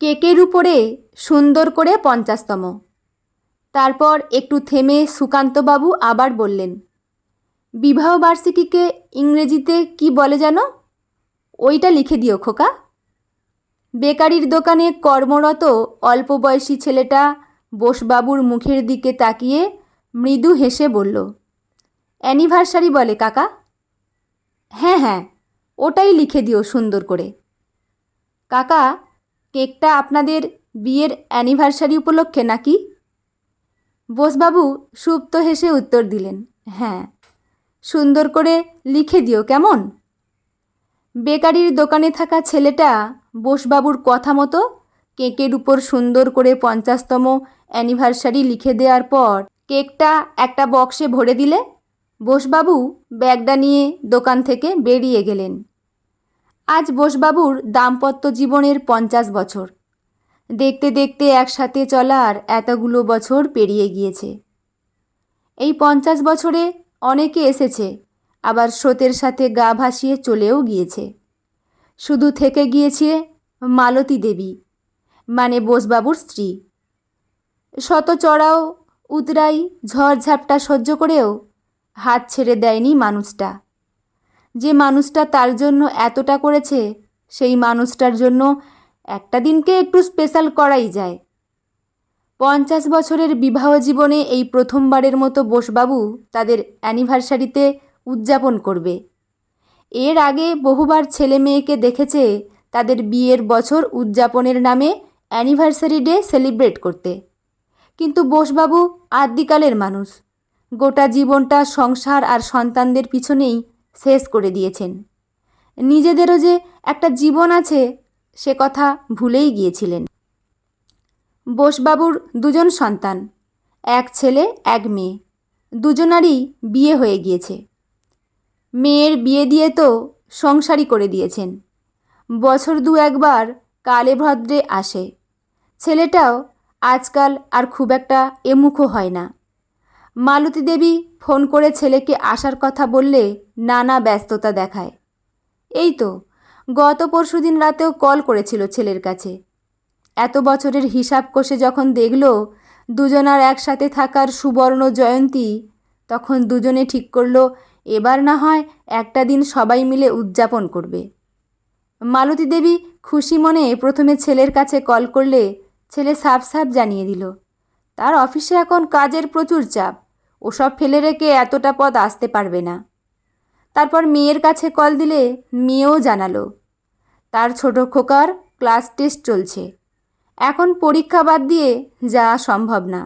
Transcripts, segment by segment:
কেকের উপরে সুন্দর করে পঞ্চাশতম। তারপর একটু থেমে সুকান্তবাবু আবার বললেন বিবাহবার্ষিকীকে ইংরেজিতে কি বলে যেন ওইটা লিখে দিও খোকা। বেকারির দোকানে কর্মরত অল্প বয়সী ছেলেটা বোসবাবুর মুখের দিকে তাকিয়ে মৃদু হেসে বলল, অ্যানিভার্সারি বলে কাকা। হ্যাঁ হ্যাঁ ওটাই লিখে দিও সুন্দর করে। কাকা কেকটা আপনাদের বিয়ের অ্যানিভার্সারি উপলক্ষে নাকি? বোসবাবু সুপ্ত হেসে উত্তর দিলেন হ্যাঁ সুন্দর করে লিখে দিও কেমন? বেকারির দোকানে থাকা ছেলেটা বোসবাবুর কথা মতো কেকের উপর সুন্দর করে পঞ্চাশতম অ্যানিভার্সারি লিখে দেওয়ার পর কেকটা একটা বক্সে ভরে দিলে বোসবাবু ব্যাগটা নিয়ে দোকান থেকে বেরিয়ে গেলেন। আজ বোসবাবুর দাম্পত্য জীবনের পঞ্চাশ বছর। দেখতে দেখতে একসাথে চলার এতগুলো বছর পেরিয়ে গিয়েছে। এই পঞ্চাশ বছরে অনেকে এসেছে, আবার স্রোতের সাথে গা ভাসিয়ে চলেও গিয়েছে। শুধু থেকে গিয়েছে মালতী দেবী মানে বোসবাবুর স্ত্রী। শত চড়াও উতরাই ঝড়ঝাপটা সহ্য করেও হাত ছেড়ে দেয়নি মানুষটা। যে মানুষটা তার জন্য এতটা করেছে, সেই মানুষটার জন্য একটা দিনকে একটু স্পেশাল করাই যায়। পঞ্চাশ বছরের বিবাহ জীবনে এই প্রথমবারের মতো বোসবাবু তাদের অ্যানিভার্সারিতে উদযাপন করবে। এর আগে বহুবার ছেলে মেয়েকে দেখেছে তাদের বিয়ের বছর উদযাপনের নামে অ্যানিভার্সারি ডে সেলিব্রেট করতে। কিন্তু বোসবাবু আদ্যিকালের মানুষ। গোটা জীবনটা সংসার আর সন্তানদের পিছনেই শেষ করে দিয়েছেন। নিজেদেরও যে একটা জীবন আছে, সে কথা ভুলেই গিয়েছিলেন। বোসবাবুর দুজন সন্তান, এক ছেলে, এক মেয়ে। দুজনারই বিয়ে হয়ে গিয়েছে। মেয়ের বিয়ে দিয়ে তো সংসারই করে দিয়েছেন। বছর দু একবার কালে ভদ্রে আসে। ছেলেটাও আজকাল আর খুব একটা এমুখো হয় না। মালতী দেবী ফোন করে ছেলেকে আসার কথা বললে নানা ব্যস্ততা দেখায়। এই তো, গত পরশু দিন রাতেও কল করেছিল ছেলের কাছে। এত বছরের হিসাব কষে যখন দেখল দুজনার একসাথে থাকার সুবর্ণ জয়ন্তী, তখন দুজনে ঠিক করল, এবার না হয় একটা দিন সবাই মিলে উদযাপন করবে। মালতী দেবী খুশি মনে প্রথমে ছেলের কাছে কল করলে ছেলে সাফ সাফ জানিয়ে দিল, তার অফিসে এখন কাজের প্রচুর চাপ। ওসব ফেলে রেখে এতটা পদ আসতে পারবে না। তারপর মেয়ের কাছে কল দিলে মেয়েও জানালো, তার ছোট খোকার ক্লাস টেস্ট চলছে। এখন পরীক্ষা বাদ দিয়ে যাওয়া সম্ভব না।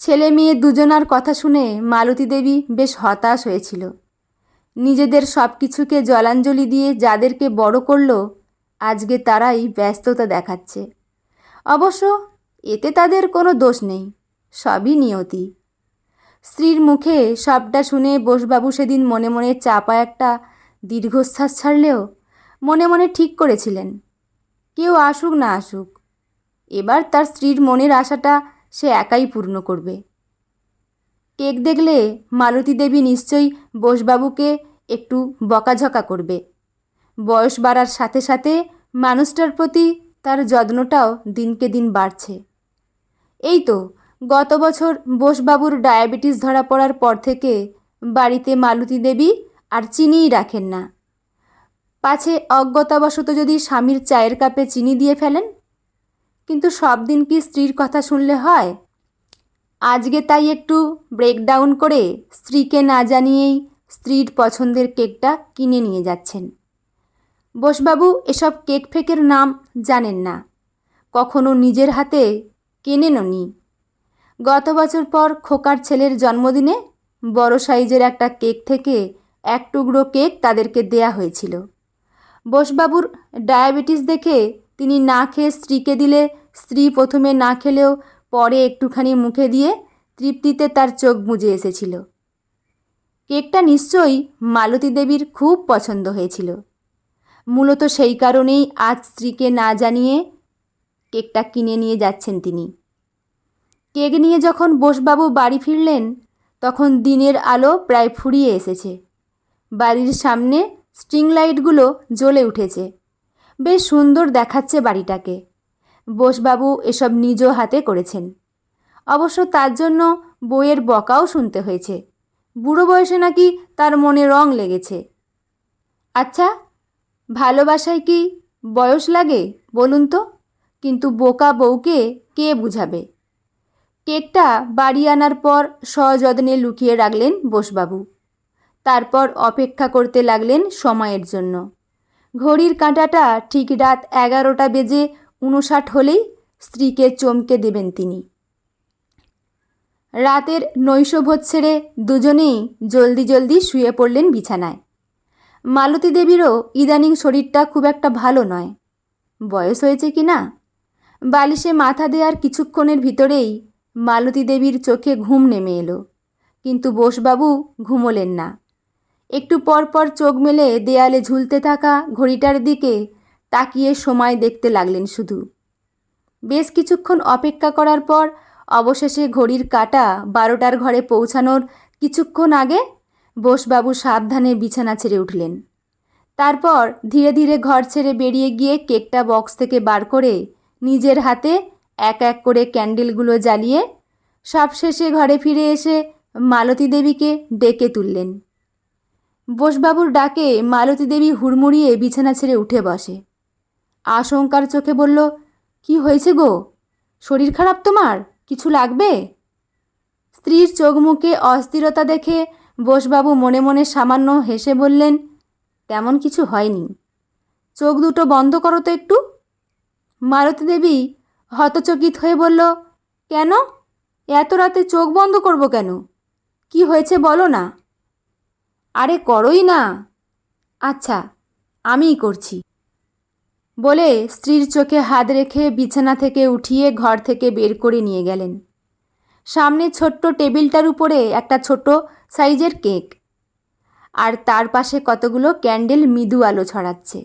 ছেলে মেয়ে দুজনার কথা শুনে মালতী দেবী বেশ হতাশ হয়েছিল। নিজেদের সব কিছুকে জলাঞ্জলি দিয়ে যাদেরকে বড় করল, আজকে তারাই ব্যস্ততা দেখাচ্ছে। অবশ্য এতে তাদের কোনো দোষ নেই। সবই নিয়তি। স্ত্রীর মুখে সবটা শুনে বোসবাবু সেদিন মনে মনে চাপা একটা দীর্ঘশ্বাস ছাড়লেও মনে মনে ঠিক করেছিলেন। কেউ আসুক না আসুক, এবার তার স্ত্রীর মনের আশাটা সে একাই পূর্ণ করবে। কেক দেখলে মালতী দেবী নিশ্চয়ই বোসবাবুকে একটু বকাঝকা করবে। বয়স বাড়ার সাথে সাথে মানুষটার প্রতি তার যত্নটাও দিনকে দিন বাড়ছে। এই তো গত বছর বোসবাবুর ডায়াবেটিস ধরা পড়ার পর থেকে বাড়িতে মালতী দেবী আর চিনিই রাখেন না। পাছে অজ্ঞতাবশত যদি স্বামীর চায়ের কাপে চিনি দিয়ে ফেলেন? কিন্তু সব দিন কি স্ত্রীর কথা শুনলে হয়? আজকে তাই একটু ব্রেকডাউন করে স্ত্রীকে না জানিয়েই স্ত্রীর পছন্দের কেকটা কিনে নিয়ে যাচ্ছেন। বোসবাবু এসব কেক ফেকের নাম জানেন না। কখনো নিজের হাতে কেনেনও নি গত বছর পর খোকার ছেলের জন্মদিনে বড় সাইজের একটা কেক থেকে এক টুকরো কেক তাদেরকে দেয়া হয়েছিল। বোসবাবুর ডায়াবেটিস দেখে তিনি না খেয়ে স্ত্রীকে দিলে, স্ত্রী প্রথমে না খেলেও পরে একটুখানি মুখে দিয়ে তৃপ্তিতে তার চোখ বুজে এসেছিল। কেকটা নিশ্চয়ই মালতী দেবীর খুব পছন্দ হয়েছিল। মূলত সেই কারণেই আজ স্ত্রীকে না জানিয়ে কেকটা কিনে নিয়ে যাচ্ছেন তিনি। কেক নিয়ে যখন বোসবাবু বাড়ি ফিরলেন, তখন দিনের আলো প্রায় ফুরিয়ে এসেছে। বাড়ির সামনে স্ট্রিং লাইটগুলো জ্বলে উঠেছে। বেশ সুন্দর দেখাচ্ছে বাড়িটাকে। বোসবাবু এসব নিজ হাতে করেছেন। অবশ্য তার জন্য বইয়ের বকাও শুনতে হয়েছে। বুড়ো বয়সে নাকি তার মনে রং লেগেছে। আচ্ছা ভালোবাসায় কি বয়স লাগে, বলুন তো? কিন্তু বোকা বউকে কে বুঝাবে? কেকটা বাড়ি আনার পর সযত্নে লুকিয়ে রাখলেন বোসবাবু। তারপর অপেক্ষা করতে লাগলেন সময়ের জন্য। ঘড়ির কাঁটাটা ঠিক রাত এগারোটা বেজে উনষাট হলেই স্ত্রীকে চমকে দেবেন তিনি। রাতের নৈশভোজ ছেড়ে দুজনেই জলদি জলদি শুয়ে পড়লেন বিছানায়। মালতী দেবীরও ইদানিং শরীরটা খুব একটা ভালো নয়। বয়স হয়েছে কি না? বালিশে মাথা দেওয়ার কিছুক্ষণের ভিতরেই মালতী দেবীর চোখে ঘুম নেমে এলো, কিন্তু বোসবাবু ঘুমোলেন না। একটু পর পর চোখ মেলে দেয়ালে ঝুলতে থাকা ঘড়িটার দিকে তাকিয়ে সময় দেখতে লাগলেন শুধু। বেশ কিছুক্ষণ অপেক্ষা করার পর অবশেষে ঘড়ির কাটা বারোটার ঘরে পৌঁছানোর কিছুক্ষণ আগে বোসবাবু সাবধানে বিছানা ছেড়ে উঠলেন। তারপর ধীরে ধীরে ঘর ছেড়ে বেরিয়ে গিয়ে কেকটা বক্স থেকে বার করে নিজের হাতে এক এক করে ক্যান্ডেলগুলো জ্বালিয়ে সবশেষে ঘরে ফিরে এসে মালতী দেবীকে ডেকে তুললেন। বোসবাবুর ডাকে মালতী দেবী হুড়মুড়িয়ে বিছানা ছেড়ে উঠে বসে। আশঙ্কার চোখে বলল, কি হয়েছে গো? শরীর খারাপ তোমার? কিছু লাগবে? স্ত্রীর চোখ মুখে অস্থিরতা দেখে বোসবাবু মনে মনে সামান্য হেসে বললেন, তেমন কিছু হয়নি। চোখ দুটো বন্ধ করো তো একটু। মালতী দেবী হতচকিত হয়ে বলল, কেন? এত রাতে চোখ বন্ধ করব কেন? কি হয়েছে বলো না? আরে করোই না। আচ্ছা আমিই করছি। বলে স্ত্রীর চোখে হাত রেখে বিছানা থেকে উঠিয়ে ঘর থেকে বের করে নিয়ে গেলেন। সামনে ছোট্ট টেবিলটার উপরে একটা ছোট সাইজের কেক, আর তার পাশে কতগুলো ক্যান্ডেল মৃদু আলো ছড়াচ্ছে।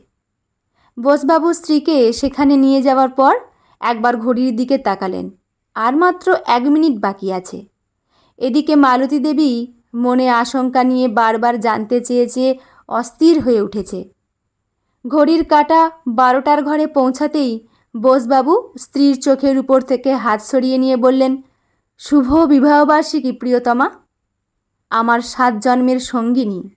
বোসবাবু স্ত্রীকে সেখানে নিয়ে যাওয়ার পর একবার ঘড়ির দিকে তাকালেন। আর মাত্র এক মিনিট বাকি আছে। এদিকে মালতী দেবী মনে আশঙ্কা নিয়ে বারবার জানতে চেয়ে অস্থির হয়ে উঠেছে। ঘড়ির কাটা বারোটার ঘরে পৌঁছাতেই বোসবাবু স্ত্রীর চোখের উপর থেকে হাত সরিয়ে নিয়ে বললেন, শুভ বিবাহবার্ষিকী প্রিয়তমা। আমার সাত জন্মের সঙ্গিনী।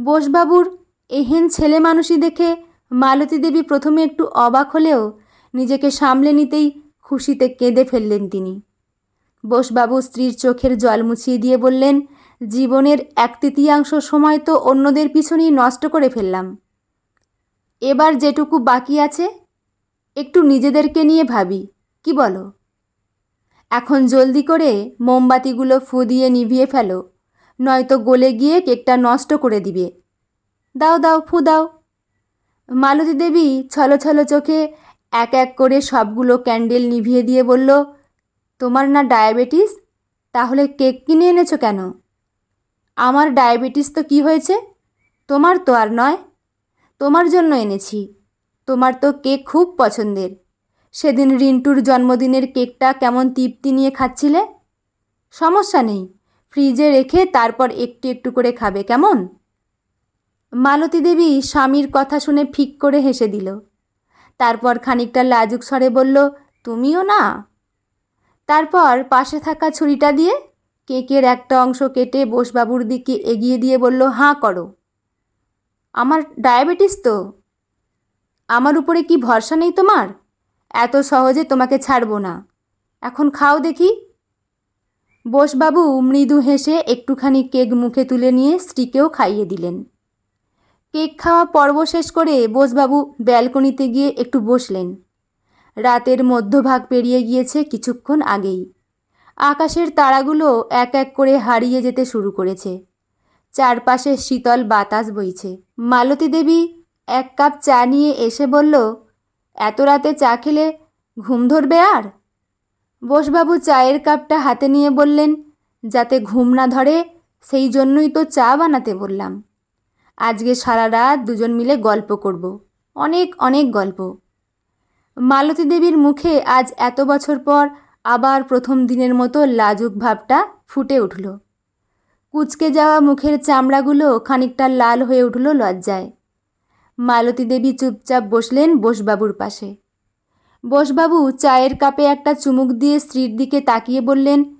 বোসবাবুর এহেন ছেলে মানুষই দেখে মালতী দেবী প্রথমে একটু অবাক হলেও নিজেকে সামলে নিতেই খুশিতে কেঁদে ফেললেন তিনি। বোসবাবু স্ত্রীর চোখের জল মুছিয়ে দিয়ে বললেন, জীবনের এক তৃতীয়াংশ সময় তো অন্যদের পিছনেই নষ্ট করে ফেললাম। এবার যেটুকু বাকি আছে, একটু নিজেদেরকে নিয়ে ভাবি, কি বলো? এখন জলদি করে মোমবাতিগুলো ফু দিয়ে নিভিয়ে ফেলো, নয়তো গলে গিয়ে কেকটা নষ্ট করে দিবে। দাও দাও ফু দাও মালতী দেবী ছলো ছলো চোখে এক এক করে সবগুলো ক্যান্ডেল নিভিয়ে দিয়ে বলল, তোমার না ডায়াবেটিস? তাহলে কেক কিনে এনেছো কেন? আমার ডায়াবেটিস তো কি হয়েছে? তোমার তো আর নয়। তোমার জন্য এনেছি। তোমার তো কেক খুব পছন্দের। সেদিন রিন্টুর জন্মদিনের কেকটা কেমন তৃপ্তি নিয়ে খাচ্ছিলে? সমস্যা নেই। ফ্রিজে রেখে তারপর একটু একটু করে খাবে, কেমন? মালতী দেবী স্বামীর কথা শুনে ফিক করে হেসে দিল। তারপর খানিকটা লাজুক স্বরে বলল, তুমিও না? তারপর পাশে থাকা ছুরিটা দিয়ে কেকের একটা অংশ কেটে বোসবাবুর দিকে এগিয়ে দিয়ে বলল, হাঁ, করো। আমার ডায়াবেটিস তো। আমার উপরে কি ভরসা নেই তোমার? এত সহজে তোমাকে ছাড়বো না। এখন খাও দেখি। বোসবাবু মৃদু হেসে একটুখানি কেক মুখে তুলে নিয়ে স্ত্রীকেও খাইয়ে দিলেন। কেক খাওয়া পর্ব শেষ করে বোসবাবু ব্যালকনিতে গিয়ে একটু বসলেন। রাতের মধ্যভাগ পেরিয়ে গিয়েছে কিছুক্ষণ আগেই। আকাশের তারাগুলো এক এক করে হারিয়ে যেতে শুরু করেছে। চারপাশে শীতল বাতাস বইছে। মালতী দেবী এক কাপ চা নিয়ে এসে বলল, এত রাতে চা খেলে ঘুম ধরবে আর? বোসবাবু চায়ের কাপটা হাতে নিয়ে বললেন, যাতে ঘুম না ধরে, সেই জন্যই তো চা বানাতে বললাম। আজকে সারা রাত দুজন মিলে গল্প করব। অনেক অনেক গল্প। মালতী দেবীর মুখে আজ এত বছর পর আবার প্রথম দিনের মতো লাজুক ভাবটা ফুটে উঠল। কুচকে যাওয়া মুখের চামড়াগুলো খানিকটা লাল হয়ে উঠল লজ্জায়। মালতী দেবী চুপচাপ বসলেন বোসবাবুর পাশে। বোসবাবু চায়ের কাপে একটা চুমুক দিয়ে স্ত্রীর দিকে তাকিয়ে বললেন,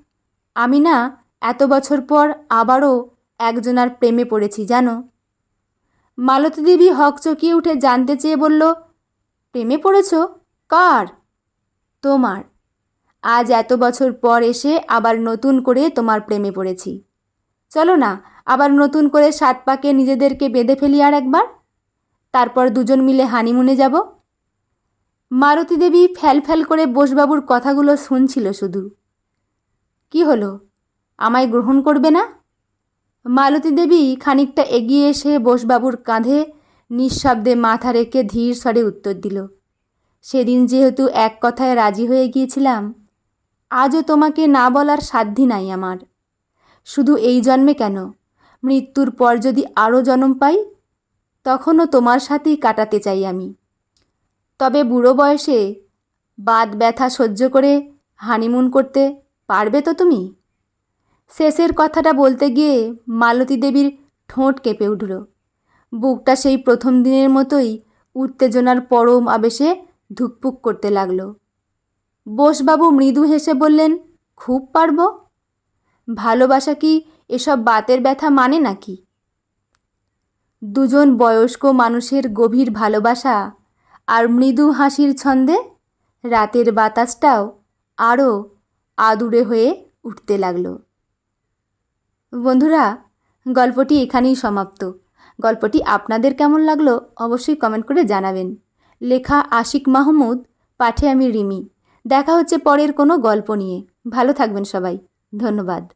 আমি না এত বছর পর আবারও একজনার প্রেমে পড়েছি, জানো? মালতী দেবী হকচকিয়ে উঠে জানতে চেয়ে বলল, প্রেমে পড়েছ? কার? তোমার। আজ এত বছর পর এসে আবার নতুন করে তোমার প্রেমে পড়েছি। চলো না, আবার নতুন করে সাত পাকে নিজেদেরকে বেঁধে ফেলি আর একবার। তারপর দুজন মিলে হানিমুনে যাব। মারতী দেবী ফ্যাল ফ্যাল করে বোসবাবুর কথাগুলো শুনছিল শুধু। কি হলো? আমায় গ্রহণ করবে না? মালতী দেবী খানিকটা এগিয়ে এসে বোসবাবুর কাঁধে নিঃশব্দে মাথা রেখে ধীর স্বরে উত্তর দিল, সেদিন যেহেতু এক কথায় রাজি হয়ে গিয়েছিলাম, আজও তোমাকে না বলার সাধ্যি নাই আমার। শুধু এই জন্মে কেন? মৃত্যুর পর যদি আরও জন্ম পাই, তখনও তোমার সাথেই কাটাতে চাই আমি। তবে বুড়ো বয়সে বাদ ব্যথা সহ্য করে হানিমুন করতে পারবে তো তুমি? শেষের কথাটা বলতে গিয়ে মালতী দেবীর ঠোঁট কেঁপে উঠল। বুকটা সেই প্রথম দিনের মতোই উত্তেজনার পরম আবেশে ধুকপুক করতে লাগল। বোসবাবু মৃদু হেসে বললেন, খুব পারব। ভালোবাসা কি এসব বাতের ব্যথা মানে নাকি? দুজন বয়স্ক মানুষের গভীর ভালোবাসা আর মৃদু হাসির ছন্দে রাতের বাতাসটাও আরও আদুরে হয়ে উঠতে লাগল। বন্ধুরা, গল্পটি এখানেই সমাপ্ত। গল্পটি আপনাদের কেমন লাগল অবশ্যই কমেন্ট করে জানাবেন। লেখা আশিক মাহমুদ, পাঠে আমি রিমি। দেখা হচ্ছে পরের কোনো গল্প নিয়ে। ভালো থাকবেন সবাই। ধন্যবাদ।